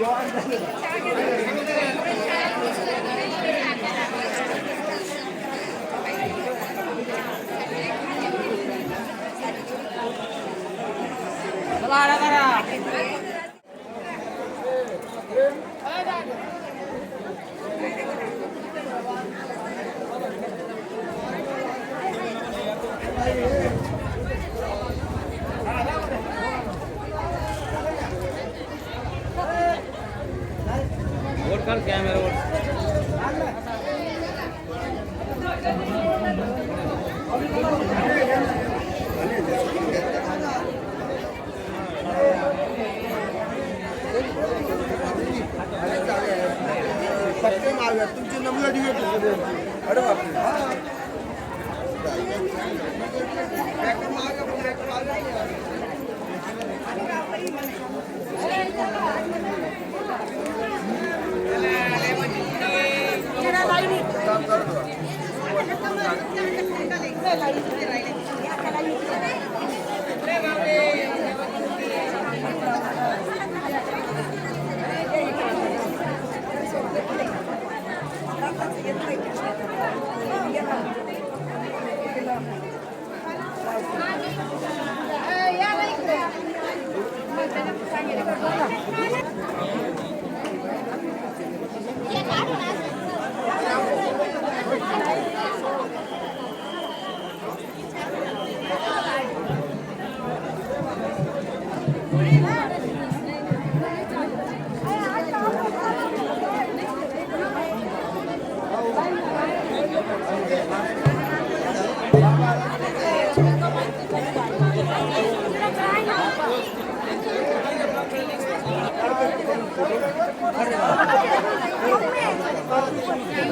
Yeah. diyor. Hadi bak.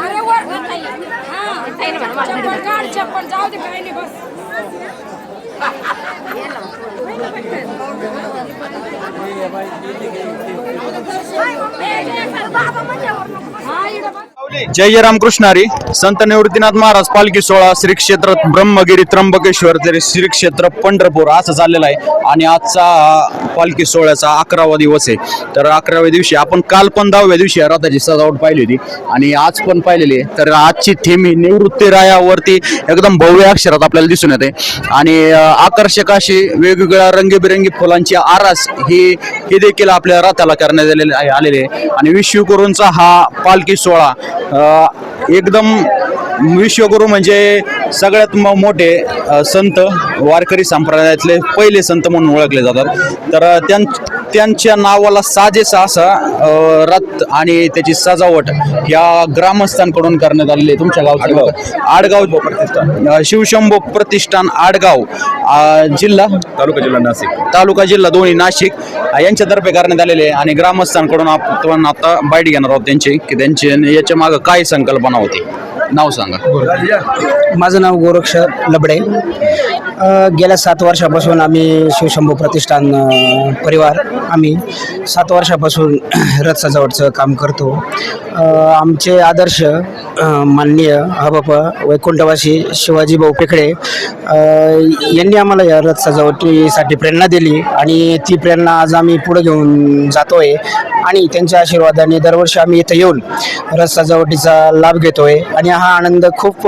अरे वर हा. चप्पल काढ चप्पल. जाऊ दे काही नाही बस. हा इकडं. जय जय रामकृष्ण संत निवृत्तीनाथ महाराज पालखी सोहळा श्री क्षेत्र ब्रह्मगिरी त्र्यंबकेश्वर तरी श्री क्षेत्र पंढरपूर असं झालेलं आहे. आणि आजचा पालखी सोहळ्याचा अकरावा दिवस आहे. तर अकराव्या दिवशी आपण काल पण दहाव्या दिवशी रथाची सजावट पाहिली होती. आणि आज पण पाहिलेली आहे. तर आजची थीम ही निवृत्ती रायावरती एकदम भव्य अक्षरात आपल्याला दिसून येते. आणि आकर्षक अशी वेगवेगळ्या रंगीबेरंगी फुलांची आरास ही ही देखील आपल्या रथाला करण्यात आलेले आहे- आलेली आहे. आणि विश्वगुरूंचा हा पालखी सोहळा एकदम विश्वगुरू म्हणजे सगळ्यात म- मोठे संत वारकरी संप्रदायातले पहिले संत म्हणून ओळखले जातात. तर त्यां त्यांच्या नावाला साजेसा असा रथ आणि त्याची सजावट या ग्रामस्थांकडून करण्यात आलेली आहे. तुमच्या गावचं आडगाव. प्रतिष्ठान. शिवशंभो प्रतिष्ठान आडगाव जिल्हा? तालुका जिल्हा नाशिक. तालुका जिल्हा दोन्ही नाशिक. यांच्यातर्फे करण्यात आलेले आहे आणि ग्रामस्थांकडून आपण आता बाईट घेणार आहोत त्यांची की त्यांची याच्या मागं काय संकल्पना होती? नाव सांगा. माझं नाव गोरक्ष लबडे. गेल्या सात वर्षापासून आम्ही शिवशंभू प्रतिष्ठान परिवार. आम्ही सात वर्षापासून रथ सजावटचं काम करतो. आमचे आदर्श माननीय हबाप वैकुंठवासी शिवाजी भाऊ पेकडे यांनी आम्हाला या रथ सजावटीसाठी प्रेरणा दिली आणि ती प्रेरणा आज आम्ही पुढे घेऊन जातो आहे आणि त्यांच्या आशीर्वादाने दरवर्षी आम्ही इथं येऊन रथ सजावटीचा लाभ घेतो आहे आणि हा आनंद खूप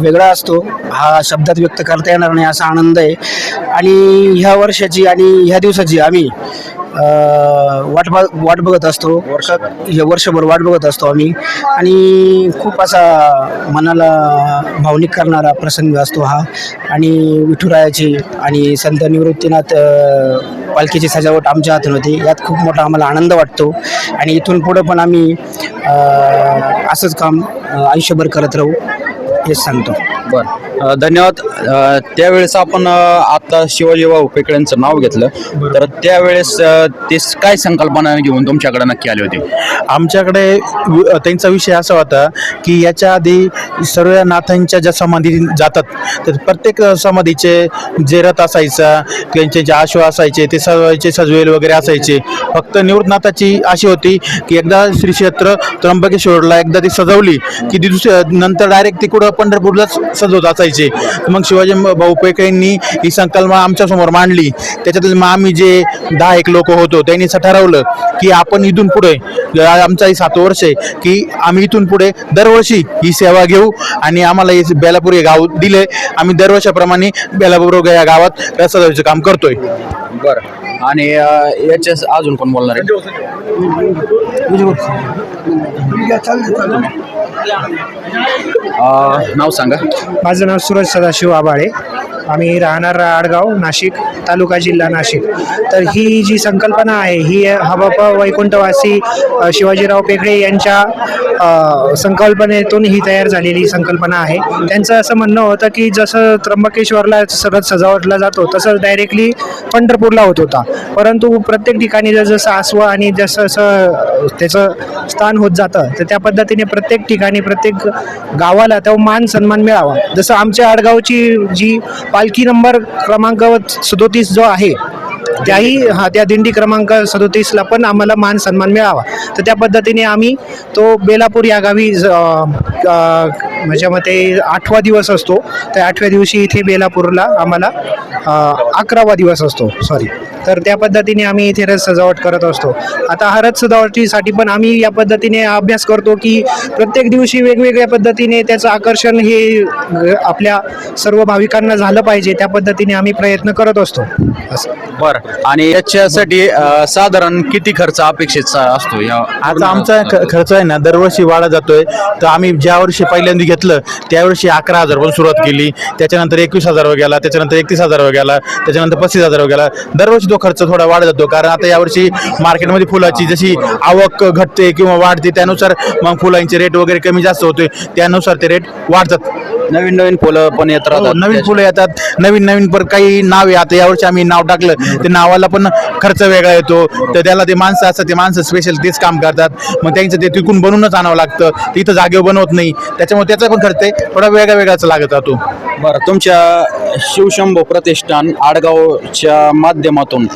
वेगळा असतो. हा शब्दात व्यक्त करता येणार नाही असा आनंद आहे. आणि ह्या वर्षाची आणि ह्या दिवसाची आम्ही वाट बघ वाट बघत असतो. हे वर्षभर वाट बघत असतो आम्ही. आणि खूप असा मनाला भावनिक करणारा प्रसंग असतो हा. आणि विठुरायाची आणि संत निवृत्तीनाथ पालखीची सजावट आमच्या हातून होती. यात खूप मोठा आम्हाला आनंद वाटतो. आणि इथून पुढं पण आम्ही असंच काम आयुष्यभर करत राहू हेच सांगतो. बर. धन्यवाद. त्यावेळेस आपण आता शिवाजी भाऊ पेकड्यांचं नाव घेतलं. तर त्यावेळेस ते काय संकल्पना घेऊन तुमच्याकडे नक्की आले होते? आमच्याकडे त्यांचा विषय असा होता की याच्या आधी सर्व नाथांच्या ज्या समाधी जातात तर प्रत्येक समाधीचे जे रथ असायचा त्यांचे जे आश्व असायचे ते सजवायचे सजवेल वगैरे असायचे. फक्त निवृत्तनाथाची अशी होती की एकदा श्री क्षेत्र त्र्यंबकेश्वरला एकदा ती सजवली की ती दुसऱ्या नंतर डायरेक्ट ती कुठं पंढरपूरलाच सजवत असायचे मग शिवाजी म- भाऊ पेकळेंनी ही संकल्पना आमच्यासमोर मांडली. त्याच्यातून मग आम्ही जे दहा एक लोक होतो त्यांनी असं ठरवलं की आपण इथून पुढे आमचा ही सात वर्ष आहे की आम्ही इथून पुढे दरवर्षी ही सेवा घेऊ आणि आम्हाला हे बेलापूर हे गाव दिले आम्ही दरवर्षाप्रमाणे बेलापूर या गावात रस्ता काम करतोय. बरं. आणि याच्या अजून कोण बोलणार आहे? नाव सांगा. माझं नाव सूरज सदाशिव आबाळे. आम्ही राहणार आडगाव नाशिक तालुका जिल्हा नाशिक. तर ही जी संकल्पना आहे ही हबाप वैकुंठवासी शिवाजीराव पेकळे यांच्या संकल्पनेतून ही तयार झालेली संकल्पना आहे. त्यांचं असं म्हणणं होतं की जसं त्र्यंबकेश्वरला सगळं सजावटला जातो तसं डायरेक्टली पंढरपूरला होत होता. परंतु प्रत्येक ठिकाणी जर जसं आसवं आणि जसं जसं त्याचं स्थान होत जातं तर त्या पद्धतीने प्रत्येक ठिकाणी प्रत्येक गावाला तो मान सन्मान मिळावा. जसं आमच्या आडगावची जी पालखी नंबर क्रमांक सदोतीस जो आहे त्याही हा त्या दिंडी क्रमांक सदोतीसला पण आम्हाला मान सन्मान मिळावा. तर त्या पद्धतीने आम्ही तो बेलापूर या गावी ज- माझ्या मते म्हणजे आठवा दिवस असतो. त्या आठव्या दिवशी इथे बेलापूरला आम्हाला अकरावा दिवस असतो. सॉरी तर त्या पद्धतीने आम्ही इथे रथ सजावट करत असतो. आता हा रथ सजावटीसाठी पण आम्ही या पद्धतीने अभ्यास करतो की प्रत्येक दिवशी वेगवेगळ्या पद्धतीने त्याचं आकर्षण हे आपल्या सर्व भाविकांना झालं पाहिजे त्या पद्धतीने आम्ही प्रयत्न करत असतो. असं. बरं. आणि याच्यासाठी साधारण किती खर्च अपेक्षित असतो या आता आमचा ख- खर्च आहे ना दरवर्षी वाढत जातोय. तर आम्ही ज्या वर्षी पहिल्यांदा घेतलं त्यावर्षी अकरा हजार पण सुरुवात केली. त्याच्यानंतर एकवीस हजार वर गेला त्याच्यानंतर एकतीस हजार वर गेला त्याच्यानंतर पस्तीस हजार वर गेला. दरवर्षी तो खर्च थोडा वाढत जातो. कारण आता यावर्षी मार्केटमध्ये फुलाची जशी आवक घटते किंवा वाढते त्यानुसार मग फुलांचे रेट वगैरे कमी जास्त होते त्यानुसार ते रेट वाढतात. नवीन नवीन फुलं पण येत हो, राहतात नवीन फुलं येतात. नवीन नवीन पर काही नाव आहे आता यावर्षी आम्ही नाव टाकलं. ते नावाला पण खर्च वेगळा येतो. तर त्याला ते माणसं असतात ते माणसं स्पेशल तेच काम करतात. मग त्यांचं ते तिकून बनवूनच आणावं लागतं. ते इथं जागेवर बनवत नाही. त्याच्यामुळे त्याचा पण खर्च आहे. थोडा वेगळा वेगळाच लागत राहतो. बरं तुमच्या शिवशंभो प्रतिष्ठान आडगावच्या माध्यमातून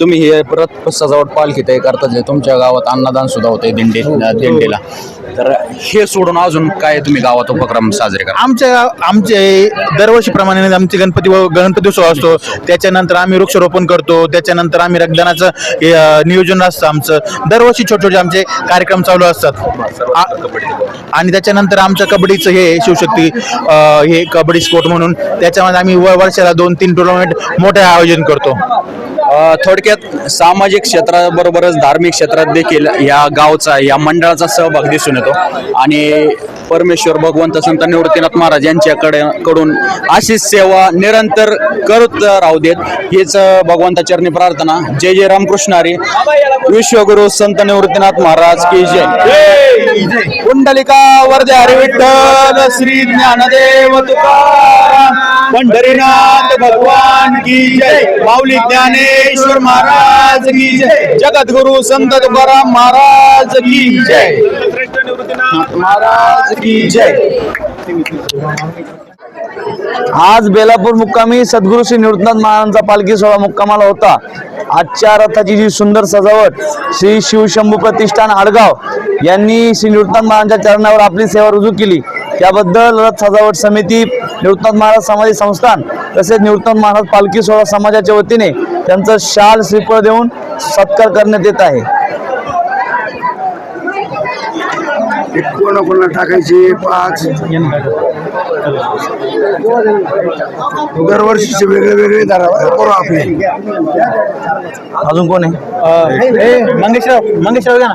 तुम्ही हे परत सजावट पालखी तयार करता जे तुमच्या गावात अन्नदान सुद्धा होते दिंडी दिंडीला. तर हे सोडून अजून काय तुम्ही गावात उपक्रम साजरे करा आमच्या आमचे दरवर्षीप्रमाणे आमचे गणपती गणपती उत्सव असतो. त्याच्यानंतर आम्ही वृक्षारोपण करतो. त्याच्यानंतर आम्ही रक्तदानाचं हे, नियोजन असतं आमचं. दरवर्षी छोटे छोटे आमचे कार्यक्रम चालू असतात. आणि त्याच्यानंतर आमचं कबड्डीचं हे शिवशक्ती हे कबड्डी स्पोर्ट म्हणून त्याच्यामध्ये आम्ही वर्षाला दोन तीन टुर्नामेंट मोठे आयोजन करतो. थोडक्यात सामाजिक क्षेत्राबरोबरच धार्मिक क्षेत्रात देखील या गावचा या मंडळाचा सहभाग दिसून येतो. आणि परमेश्वर भगवंत संत निवृत्तीनाथ महाराज यांच्याकडे कडून अशीच सेवा निरंतर करत राहू देत. हीच अ, भगवंताचरणी प्रार्थना. जय जय रामकृष्ण हरी. विश्वगुरु संत निवृत्तीनाथ महाराज की जय. कुंडलिका वर्धे हरिविठ्ठल श्री ज्ञानदेव तुकाराम. पंढरीनाथ भगवान की जय. माऊली ज्ञानेश्वर महाराज की जय. जगद्गुरु संत तुकाराम महाराज की जय. महाराज की जय. आज बेलापूर मुक्कामी सद्गुरू श्री निवृत्तनाथ महाराजांचा पालखी सोहळा मुक्कामाला होता. आजच्या रथाची जी सुंदर सजावट श्री शिवशंभू प्रतिष्ठान आडगाव यांनी श्री निवृत्तनाथ महाराजांच्या चरणावर आपली सेवा रुजू केली. त्याबद्दल रथ सजावट समिती निवृत्तनाथ महाराज समाधी संस्थान तसेच निवृत्तनाथ महाराज पालखी सोहळा समाजाच्या वतीने त्यांचं शाल श्रीफळ देऊन सत्कार करण्यात येत आहे. कोणा कोणाला टाकायचे पाच. दरवर्षीचे वेगळे वेगळे करू आपले. अजून कोण आहे? मंगेशराव मंगेशराव घ्या ना.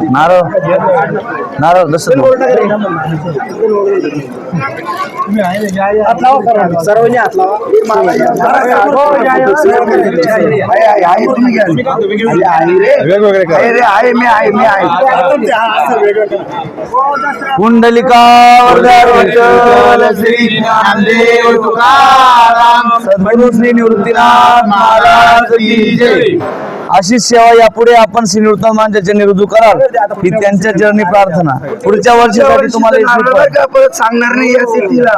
नारळ. नारळ दसत सर्वांनी हात लावा. वेगवेगळे आहे मी आहे मी आहे. कुंडलिका वरदार श्री ज्ञानदेव तुकाराम सद्गुरू श्री निवृत्तीनाथ महाराज की जय. अशी सेवा यापुढे आपण श्री निवृत्तीनाथ महाराजांच्या रुजू कराल. ही त्यांच्या चरणी प्रार्थना. पुढच्या वर्षासाठी तुम्हाला ही परत सांगणार नाही या सिटीला.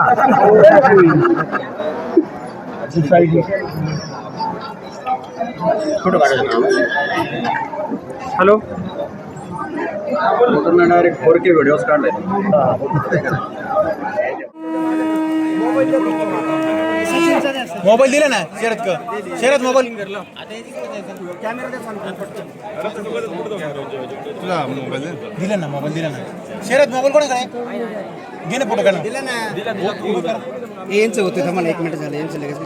Hello. Direct four K videos काढले. मोबाईल दिला ना शरद क शरद मोबाईल दिला ना मोबाईल दिला ना. शरद मोबाईल कोणा काय घे ना फोटो काढा. दिला ना. यांचं होतं थांबा एक मिनिट झालं यांचं लगेच